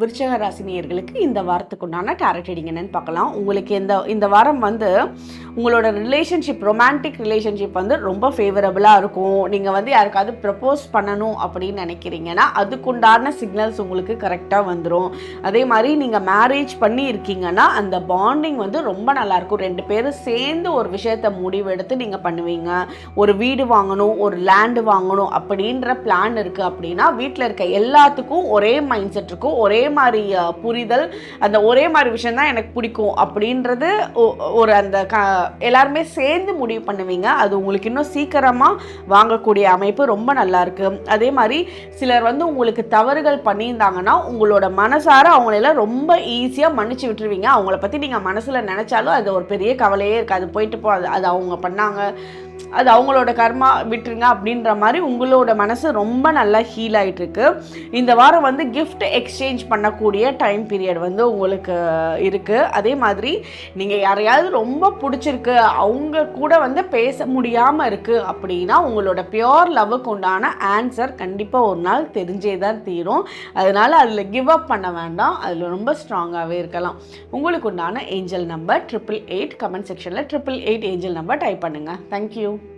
விருச்சக ராசினியர்களுக்கு இந்த வாரத்துக்கு உண்டான டேரட் ரீடிங் என்னன்னு பார்க்கலாம். உங்களுக்கு இந்த இந்த வாரம் வந்து உங்களோட ரிலேஷன்ஷிப் ரொமான்டிக் ரிலேஷன்ஷிப் வந்து ரொம்ப ஃபேவரபுளாக இருக்கும். நீங்கள் வந்து யாருக்காவது ப்ரப்போஸ் பண்ணணும் அப்படின்னு நினைக்கிறீங்கன்னா அதுக்குண்டான சிக்னல்ஸ் உங்களுக்கு கரெக்டாக வந்துடும் அதே மாதிரி நீங்கள் மேரேஜ் பண்ணி இருக்கீங்கன்னா அந்த பாண்டிங் வந்து ரொம்ப நல்லாயிருக்கும். ரெண்டு பேரும் சேர்ந்து ஒரு விஷயத்தை முடிவெடுத்து நீங்கள் பண்ணுவீங்க. ஒரு வீடு வாங்கணும் ஒரு லேண்டு வாங்கணும் அப்படின்ற பிளான் இருக்குது அப்படின்னா வீட்டில் இருக்க எல்லாத்துக்கும் ஒரே மைண்ட் செட் இருக்கும். ஒரே மாதிரி புரிதல் அந்த ஒரே மாதிரி விஷயம் தான் எனக்கு பிடிக்கும் அப்படின்றது ஒ- ஒரு அந்த க எல்லாருமே சேர்ந்து முடிவு பண்ணுவீங்க. அது உங்களுக்கு இன்னும் சீக்கிரமாக வாங்கக்கூடிய அமைப்பு ரொம்ப நல்லாயிருக்கு அதே மாதிரி சிலர் வந்து உங்களுக்கு தவறுகள் பண்ணியிருந்தாங்கன்னா உங்களோட மனசார அவங்களெல்லாம் ரொம்ப ஈஸியாக மன்னிச்சு விட்டுருவீங்க. அவங்கள பற்றி நீங்கள் மனசில் நினச்சாலும் அது ஒரு பெரிய கவலையே இருக்காது. போயிட்டு போ அது அது அவங்க பண்ணாங்க. அது அவங்களோட கர்மா விட்டுருங்க அப்படின்ற மாதிரி உங்களோட மனசு ரொம்ப நல்லா ஹீல் ஆகிட்டுருக்கு இந்த வாரம் வந்து கிஃப்ட் எக்ஸ்சேஞ்ச் பண்ணக்கூடிய டைம் பீரியட் வந்து உங்களுக்கு இருக்குது அதே மாதிரி நீங்கள் யாரையாவது ரொம்ப பிடிச்சிருக்கு அவங்க கூட வந்து பேச முடியாமல் இருக்குது அப்படின்னா உங்களோட பியோர் லவ்வுக்கு உண்டான ஆன்சர் கண்டிப்பாக ஒரு நாள் தெரிஞ்சே தான் தீரும். அதனால் அதில் கிவ் அப் பண்ண வேண்டாம். அதில் ரொம்ப ஸ்ட்ராங்காகவே இருக்கலாம். உங்களுக்கு உண்டான angel number triple eight comment செக்ஷனில் triple eight angel number type பண்ணுங்கள் தேங்க்யூ eu.